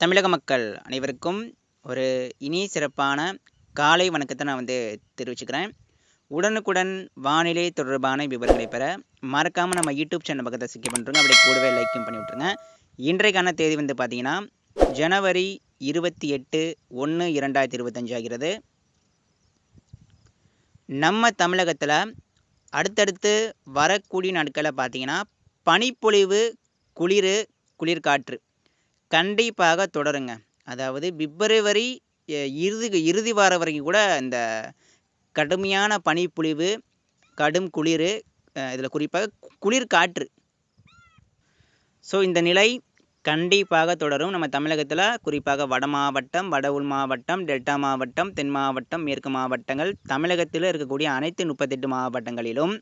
தமிழக மக்கள் அனைவருக்கும் ஒரு இனி சிறப்பான காலை வணக்கத்தை நான் வந்து தெரிவிச்சுக்கிறேன். உடனுக்குடன் வானிலை தொடர்பான விவரங்களை பெற மறக்காமல் நம்ம யூடியூப் சேனல் பக்கத்தை சிக்க பண்ணுறோங்க அப்படியே கூடவே லைக்கும் பண்ணி விட்ருங்க இன்றைக்கான தேதி வந்து பார்த்தீங்கன்னா ஜனவரி இருபத்தி எட்டு ஒன்று இரண்டாயிரத்தி இருபத்தஞ்சு ஆகிறது. நம்ம தமிழகத்தில் அடுத்தடுத்து வரக்கூடிய நாட்களில் பார்த்தீங்கன்னா பனிப்பொழிவு குளிர் குளிர்காற்று கண்டிப்பாக தொடருங்க. அதாவது பிப்ரவரி இறுதி இறுதி வாரம் வரைக்கும் கூட இந்த கடுமையான பனிப்பொழிவு கடும் குளிர் இதில் குறிப்பாக குளிர் காற்று. ஸோ இந்த நிலை கண்டிப்பாக தொடரும். நம்ம தமிழகத்தில் குறிப்பாக வட மாவட்டம் வட உள் மாவட்டம் டெல்டா மாவட்டம் தென் மாவட்டம் மேற்கு மாவட்டங்கள் தமிழகத்தில் இருக்கக்கூடிய அனைத்து முப்பத்தெட்டு மாவட்டங்களிலும்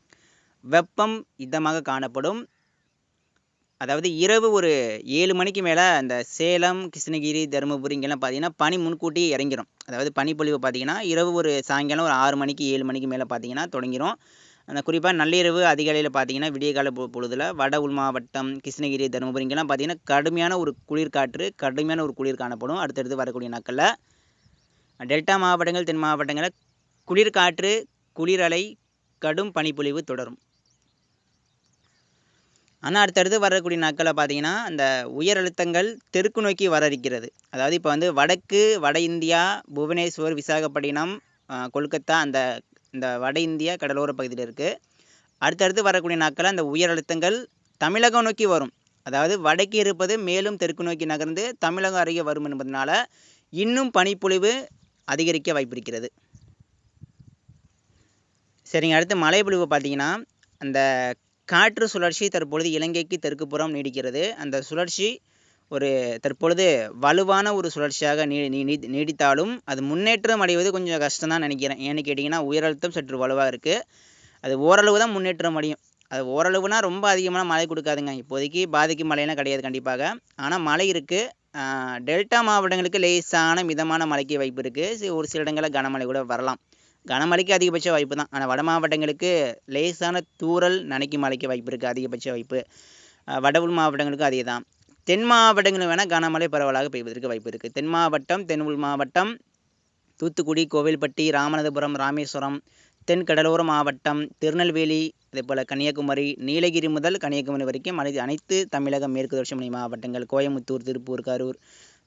வெப்பம் இதமாக காணப்படும். அதாவது இரவு ஒரு ஏழு மணிக்கு மேலே அந்த சேலம் கிருஷ்ணகிரி தருமபுரி இங்கெல்லாம் பார்த்தீங்கன்னா பனி முன்கூட்டி இறங்கிடும் அதாவது பனிப்பொழிவு பார்த்தீங்கன்னா இரவு ஒரு சாயங்காலம் ஒரு ஆறு மணிக்கு ஏழு மணிக்கு மேலே பார்த்தீங்கன்னா தொடங்கிரும். அந்த குறிப்பாக நள்ளிரவு அதிகாலையில் பார்த்தீங்கன்னா விடியகால பொழுதில் வட உள் மாவட்டம் கிருஷ்ணகிரி தருமபுரி இங்கெல்லாம் பார்த்தீங்கன்னா கடுமையான ஒரு குளிர் காற்று கடுமையான ஒரு குளிர் காணப்படும். அடுத்தடுத்து வரக்கூடிய நாட்களில் டெல்டா மாவட்டங்கள் தென் மாவட்டங்களில் குளிர் காற்று குளிரலை கடும் பனிப்பொழிவு தொடரும். ஆனால் அடுத்தடுத்து வரக்கூடிய நாட்களில் பார்த்தீங்கன்னா அந்த உயர் அழுத்தங்கள் தெற்கு நோக்கி வர இருக்கிறது அதாவது இப்போ வந்து வடக்கு வட இந்தியா புவனேஸ்வர் விசாகப்பட்டினம் கொல்கத்தா அந்த இந்த வட இந்தியா கடலோர பகுதியில் இருக்குது அடுத்தடுத்து வரக்கூடிய நாட்களில் அந்த உயர் அழுத்தங்கள் தமிழகம் நோக்கி வரும். அதாவது வடக்கு இருப்பது மேலும் தெற்கு நோக்கி நகர்ந்து தமிழகம் அருகே வரும் என்பதனால இன்னும் பனிப்பொழிவு அதிகரிக்க வாய்ப்பிருக்கிறது. சரிங்க அடுத்து மழைப்பொழிவு பார்த்தீங்கன்னா அந்த காற்று சுழற்சி தற்பொழுது இலங்கைக்கு தெற்கு புறம் நீடிக்கிறது. அந்த சுழற்சி ஒரு தற்பொழுது வலுவான ஒரு சுழற்சியாக நீ நீ- நீ- நீடித்தாலும் அது முன்னேற்றம் அடைவது கொஞ்சம் கஷ்டம் தான் நினைக்கிறேன். ஏன்னு கேட்டிங்கன்னா உயரழுத்தம் சற்று வலுவாக இருக்குது அது ஓரளவு தான் முன்னேற்றம் அடையும். அது ஓரளவுனா ரொம்ப அதிகமான மழை கொடுக்காதுங்க. இப்போதைக்கு பாதிக்கும் மழையெல்லாம் கிடையாது கண்டிப்பாக. ஆனால் மழை இருக்குது டெல்டா மாவட்டங்களுக்கு லேசான மிதமான மழைக்கு வாய்ப்பு இருக்குது ஒரு சில இடங்களில் கனமழை கூட வரலாம். கனமழைக்கு அதிகபட்ச வாய்ப்பு தான் ஆனால் வட மாவட்டங்களுக்கு லேசான தூறல் நனைக்கும் மழைக்கு வாய்ப்பு இருக்குது அதிகபட்ச வாய்ப்பு. வட உள் மாவட்டங்களுக்கும் அதே தான் தென் மாவட்டங்களில் வேணால் கனமழை பரவலாக பெய்வதற்கு வாய்ப்பு இருக்குது தென் மாவட்டம் தென் உள் மாவட்டம் தூத்துக்குடி கோவில்பட்டி ராமநாதபுரம் ராமேஸ்வரம் தென் கடலோர மாவட்டம் திருநெல்வேலி அதேபோல் கன்னியாகுமரி நீலகிரி முதல் கன்னியாகுமரி வரைக்கும் அனைத்து அனைத்து தமிழக மேற்கு தொடர்ச்சி மலை மாவட்டங்கள் கோயம்புத்தூர் திருப்பூர் கரூர்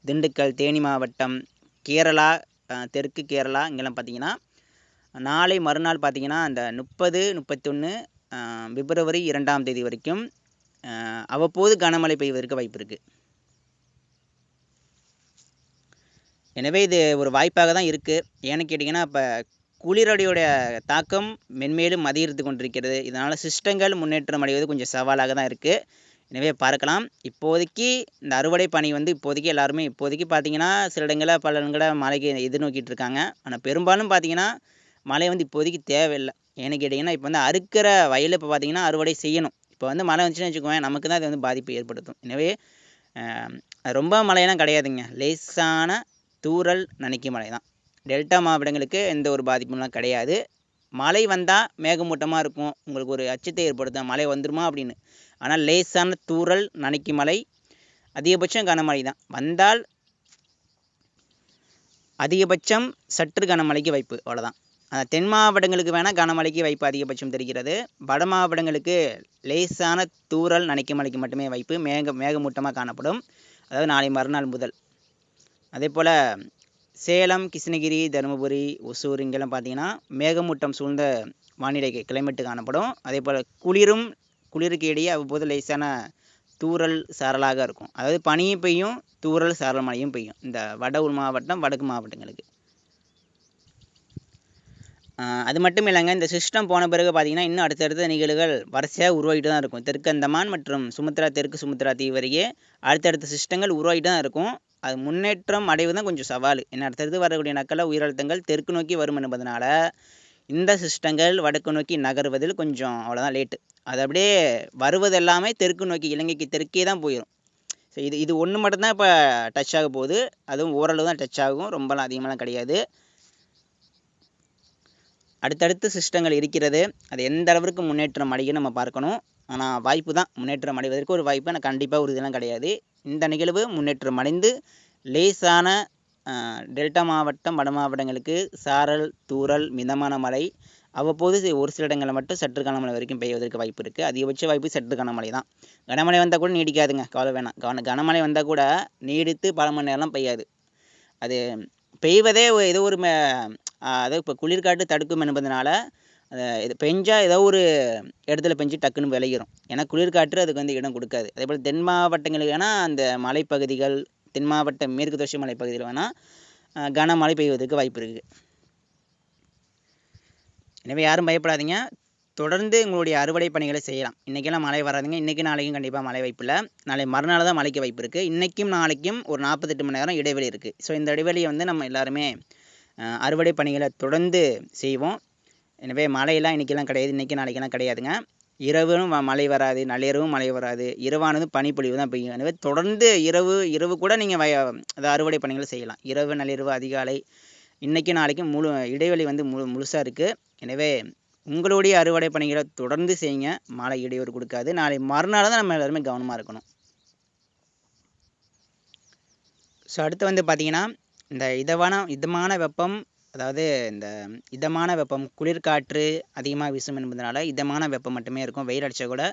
திண்டுக்கல் தேனி மாவட்டம் கேரளா தெற்கு கேரளா இங்கெல்லாம் பார்த்தீங்கன்னா நாளை மறுநாள் பார்த்தீங்கன்னா அந்த முப்பது முப்பத்தொன்று பிப்ரவரி இரண்டாம் தேதி வரைக்கும் அவ்வப்போது கனமழை பெய்வதற்கு வாய்ப்பு இருக்குது எனவே இது ஒரு வாய்ப்பாக தான் இருக்குது ஏன்னு கேட்டிங்கன்னா இப்போ குளிரடியோடைய தாக்கம் மென்மேலும் அதிகரித்து கொண்டிருக்கிறது. இதனால் சிஸ்டங்கள் முன்னேற்றம் அடைவது கொஞ்சம் சவாலாக தான் இருக்குது எனவே பார்க்கலாம். இப்போதைக்கு இந்த அறுவடை பணி வந்து இப்போதைக்கு எல்லாருமே இப்போதைக்கு பார்த்தீங்கன்னா சில இடங்களில் பல இடங்களில் மழைக்கு எதிர்நோக்கிட்டு இருக்காங்க. ஆனால் பெரும்பாலும் பார்த்தீங்கன்னா மழை வந்து இப்போதைக்கு தேவையில்லை. ஏன்னு கேட்டிங்கன்னா இப்போ வந்து அறுக்கிற வயலில் இப்போ பார்த்தீங்கன்னா அறுவடை செய்யணும். இப்போ வந்து மழை வந்துச்சுன்னு வச்சுக்கோங்க நமக்கு தான் அது வந்து பாதிப்பு ஏற்படுத்தும். எனவே ரொம்ப மழையெல்லாம் கிடையாதுங்க. லேசான தூறல் நனைக்கும் மழை தான். டெல்டா மாவட்டங்களுக்கு எந்த ஒரு பாதிப்பும்லாம் கிடையாது. மழை வந்தால் மேகமூட்டமாக இருக்கும். உங்களுக்கு ஒரு அச்சத்தை ஏற்படுத்தும். மழை வந்துருமா அப்படின்னு. ஆனால் லேசான தூறல் நனைக்கும் மழை அதிகபட்சம் கனமழை தான். வந்தால் அதிகபட்சம் சற்று கனமழைக்கு வாய்ப்பு. அவ்வளோதான் தென் மாவட்டங்களுக்கு வேணால் கனமழைக்கு வாய்ப்பு அதிகபட்சம் தெரிகிறது. வட மாவட்டங்களுக்கு லேசான தூறல் நனைக்கும் மழைக்கு மட்டுமே வாய்ப்பு மேக மேகமூட்டமாக காணப்படும். அதாவது நாளை மறுநாள் முதல். அதே போல் சேலம் கிருஷ்ணகிரி தருமபுரி ஒசூர் இங்கெல்லாம் பார்த்தீங்கன்னா மேகமூட்டம் சூழ்ந்த வானிலை கிளைமேட்டு காணப்படும். அதே போல் குளிரும் குளிருக்கு இடையே அவ்வப்போது லேசான தூறல் சாரலாக இருக்கும். அதாவது பனியும் பெய்யும் தூறல் சாரல் மழையும் பெய்யும். இந்த வட உள் மாவட்டம் வடக்கு மாவட்டங்களுக்கு. அது மட்டும் இல்லைங்க இந்த சிஸ்டம் போன பிறகு பார்த்தீங்கன்னா இன்னும் அடுத்தடுத்த நிகழ்வுகள் வரிசையாக உருவாகிட்டு தான் இருக்கும். தெற்கு அந்தமான் மற்றும் சுமத்ரா தெற்கு சுமத்ரா தீவு வரையே அடுத்தடுத்த சிஸ்டங்கள் உருவாகிட்டு தான் இருக்கும். அது முன்னேற்றம் அடைவு தான் கொஞ்சம் சவால். ஏன்னா அடுத்தடுத்து வரக்கூடிய நாட்களில் உயிரழுத்தங்கள் தெற்கு நோக்கி வரும் என்பதனால இந்த சிஸ்டங்கள் வடக்கு நோக்கி நகர்வதில் கொஞ்சம் அவ்வளோதான் லேட்டு அது அப்படியே வருவது எல்லாமே தெற்கு நோக்கி இலங்கைக்கு தெற்கே தான் போயிடும் ஸோ இது இது ஒன்று மட்டும்தான் இப்போ டச் ஆக போகுது. அதுவும் ஓரளவு தான் டச் ஆகும். ரொம்பலாம் அதிகமாலாம் கிடையாது. அடுத்தடுத்து சிஸ்டங்கள் இருக்கிறது. அது எந்த அளவிற்கு முன்னேற்றம் அடையும் நம்ம பார்க்கணும். ஆனால் வாய்ப்பு தான். முன்னேற்றம் அடைவதற்கு ஒரு வாய்ப்பு. ஆனால் கண்டிப்பாக ஒரு கிடையாது. இந்த நிகழ்வு முன்னேற்றம் அடைந்து லேசான டெல்டா மாவட்டம் வட மாவட்டங்களுக்கு சாரல் தூறல் மிதமான மழை அவ்வப்போது ஒரு சில இடங்களில் மட்டும் சற்று கனமழை வரைக்கும் பெய்வதற்கு வாய்ப்பு இருக்குது அதிகபட்ச வாய்ப்பு சற்று கனமழை தான். கனமழை வந்தால் கூட நீடிக்காதுங்க. கவலை வேணாம். கவன கனமழை வந்தால் கூட நீடித்து பல மணி நேரம்லாம் பெய்யாது. அது பெய்வதே ஏதோ ஒரு மே அதாவது இப்போ குளிர்காட்டு தடுக்கும் என்பதனால இது பெஞ்சால் ஏதோ ஒரு இடத்துல பெஞ்சு டக்குன்னு விளையிடும் ஏன்னா குளிர்காற்று அதுக்கு வந்து இடம் கொடுக்காது. அதே போல் தென் மாவட்டங்களுக்கு வேணால் அந்த மலைப்பகுதிகள் தென் மாவட்ட மேற்கு தொடர்ச்சி மலைப்பகுதியில் வேணால் கனமழை பெய்வதற்கு வாய்ப்பு இருக்குது எனவே யாரும் பயப்படாதீங்க. தொடர்ந்து உங்களுடைய அறுவடை பணிகளை செய்யலாம். இன்றைக்கெல்லாம் மழை வராதுங்க. இன்றைக்கி நாளைக்கும் கண்டிப்பாக மழை வாய்ப்பு இல்லை. நாளை மறுநாள் தான் மழைக்கு வாய்ப்பு இருக்குது இன்றைக்கும் நாளைக்கும் ஒரு நாற்பத்தெட்டு மணி நேரம் இடைவெளி இருக்குது ஸோ இந்த இடைவெளியை வந்து நம்ம எல்லாருமே அறுவடை பணிகளை தொடர்ந்து செய்வோம். எனவே மழையெல்லாம் இன்றைக்கெல்லாம் கிடையாது. இன்றைக்கி நாளைக்கெல்லாம் கிடையாதுங்க. இரவும் மழை வராது. நள்ளிரவும் மழை வராது. இரவானது பனிப்பொழிவு தான் பெய்யும். எனவே தொடர்ந்து இரவு இரவு கூட நீங்கள் வய அதை அறுவடை பணிகளை செய்யலாம். இரவு நள்ளிரவு அதிகாலை இன்றைக்கும் நாளைக்கும் முழு இடைவெளி வந்து முழு முழுசாக இருக்குது எனவே உங்களுடைய அறுவடை பணிகளை தொடர்ந்து செய்யுங்க. மழை இடையூறு கொடுக்காது. நாளை மறுநாள் தான் நம்ம எல்லாருமே கவனமாக இருக்கணும். ஸோ அடுத்து வந்து பார்த்திங்கன்னா இந்த இதமான இதமான வெப்பம் அதாவது இந்த இதமான வெப்பம் குளிர்காற்று அதிகமாக வீசும் என்பதனால இதமான வெப்பம் மட்டுமே இருக்கும். வெயில் அடித்தா கூட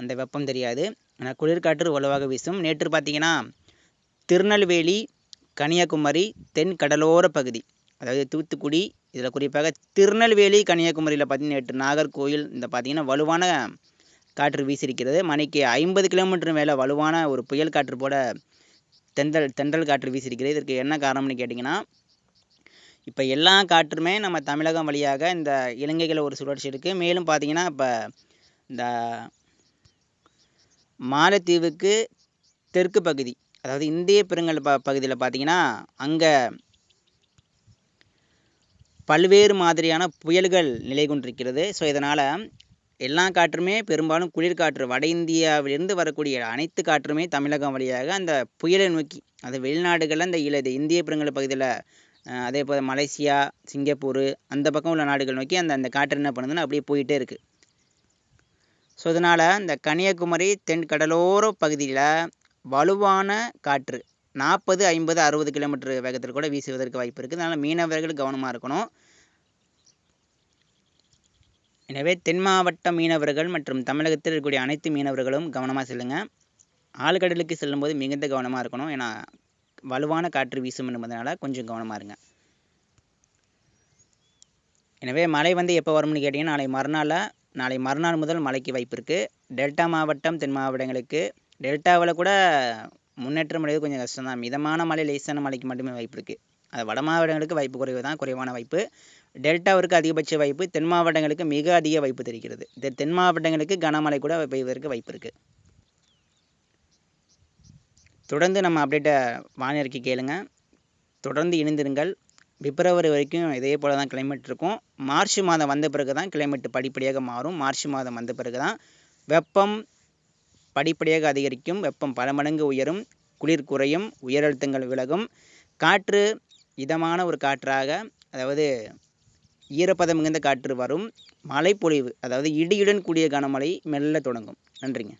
அந்த வெப்பம் தெரியாது. ஆனால் குளிர்காற்று வலுவாக வீசும். நேற்று பார்த்தீங்கன்னா திருநெல்வேலி கன்னியாகுமரி தென் கடலோர பகுதி. அதாவது தூத்துக்குடி இதில் குறிப்பாக திருநெல்வேலி கன்னியாகுமரியில் பார்த்தீங்கன்னா நேற்று நாகர்கோயில் இந்த பார்த்தீங்கன்னா வலுவான காற்று வீசியிருக்கிறது. மணிக்கு ஐம்பது கிலோமீட்டர் மேலே வலுவான ஒரு புயல் காற்று போட தென்றல் தென்றல் காற்று வீசியிருக்கிறது. இதற்கு என்ன காரணம்னு கேட்டிங்கன்னா இப்போ எல்லா காற்றுமே நம்ம தமிழகம் வழியாக இந்த இலங்கைகளை ஒரு சுழற்சி இருக்குது மேலும் பார்த்தீங்கன்னா இப்போ இந்த மாலத்தீவுக்கு தெற்கு பகுதி அதாவது இந்திய பெருங்கல் ப பகுதியில் பார்த்தீங்கன்னா அங்கே பல்வேறு மாதிரியான புயல்கள் நிலை கொண்டிருக்கிறது. ஸோ இதனால் எல்லா காற்றுமே பெரும்பாலும் குளிர்காற்று வட இந்தியாவிலிருந்து வரக்கூடிய அனைத்து காற்றுமே தமிழகம் வழியாக அந்த புயலை நோக்கி அது வெளிநாடுகளில் அந்த இல இந்திய பெருங்கல் பகுதியில் அதே போல் மலேசியா சிங்கப்பூர் அந்த பக்கம் உள்ள நாடுகள் நோக்கி அந்த அந்த காற்று என்ன பண்ணுதுன்னு அப்படியே போயிட்டே இருக்குது ஸோ இதனால் இந்த கன்னியாகுமரி தென் கடலோர பகுதியில் வலுவான காற்று நாற்பது ஐம்பது அறுபது கிலோமீட்டர் வேகத்தில் கூட வீசுவதற்கு வாய்ப்பு இருக்குது. அதனால் மீனவர்கள் கவனமாக இருக்கணும். எனவே தென் மாவட்ட மீனவர்கள் மற்றும் தமிழகத்தில் இருக்கக்கூடிய அனைத்து மீனவர்களும் கவனமாக செல்லுங்கள் ஆழ்கடலுக்கு செல்லும்போது மிகுந்த கவனமாக இருக்கணும். ஏன்னா வலுவான காற்று வீசும் என்பதனால கொஞ்சம் கவனமாக இருங்க. எனவே மழை வந்து எப்போ வரும்னு கேட்டிங்கன்னா நாளை மறுநாளில் நாளை மறுநாள் முதல் மழைக்கு வாய்ப்பு இருக்குது டெல்டா மாவட்டம் தென் மாவட்டங்களுக்கு டெல்டாவில் கூட முன்னேற்றம் அடைவது கொஞ்சம் கஷ்டம் தான் மிதமான மழை லேசான மழைக்கு மட்டுமே வாய்ப்பு இருக்குது அது வட மாவட்டங்களுக்கு வாய்ப்பு குறைவு தான் குறைவான வாய்ப்பு. டெல்டாவிற்கு அதிகபட்ச வாய்ப்பு. தென் மாவட்டங்களுக்கு மிக அதிக வாய்ப்பு தெரிகிறது. தென் மாவட்டங்களுக்கு கனமழை கூட பெய்வதற்கு வாய்ப்பு இருக்குது தொடர்ந்து நம்ம அப்டேட்டை வானிலைக்கு கேளுங்க. தொடர்ந்து இணைந்திருங்கள். பிப்ரவரி வரைக்கும் இதே போல் தான் கிளைமேட் இருக்கும். மார்ச் மாதம் வந்த பிறகு தான் கிளைமேட் படிப்படியாக மாறும். மார்ச் மாதம் வந்த பிறகு தான் வெப்பம் படிப்படியாக அதிகரிக்கும். வெப்பம் பல மடங்கு உயரும். குளிர் குறையும். உயரழுத்தங்கள் விலகும். காற்று இதமான ஒரு காற்றாக அதாவது ஈரப்பதம் மிகுந்த காற்று வரும். மழைப்பொழிவு அதாவது இடியுடன் கூடிய கனமழை மெல்ல தொடங்கும். நன்றிங்க.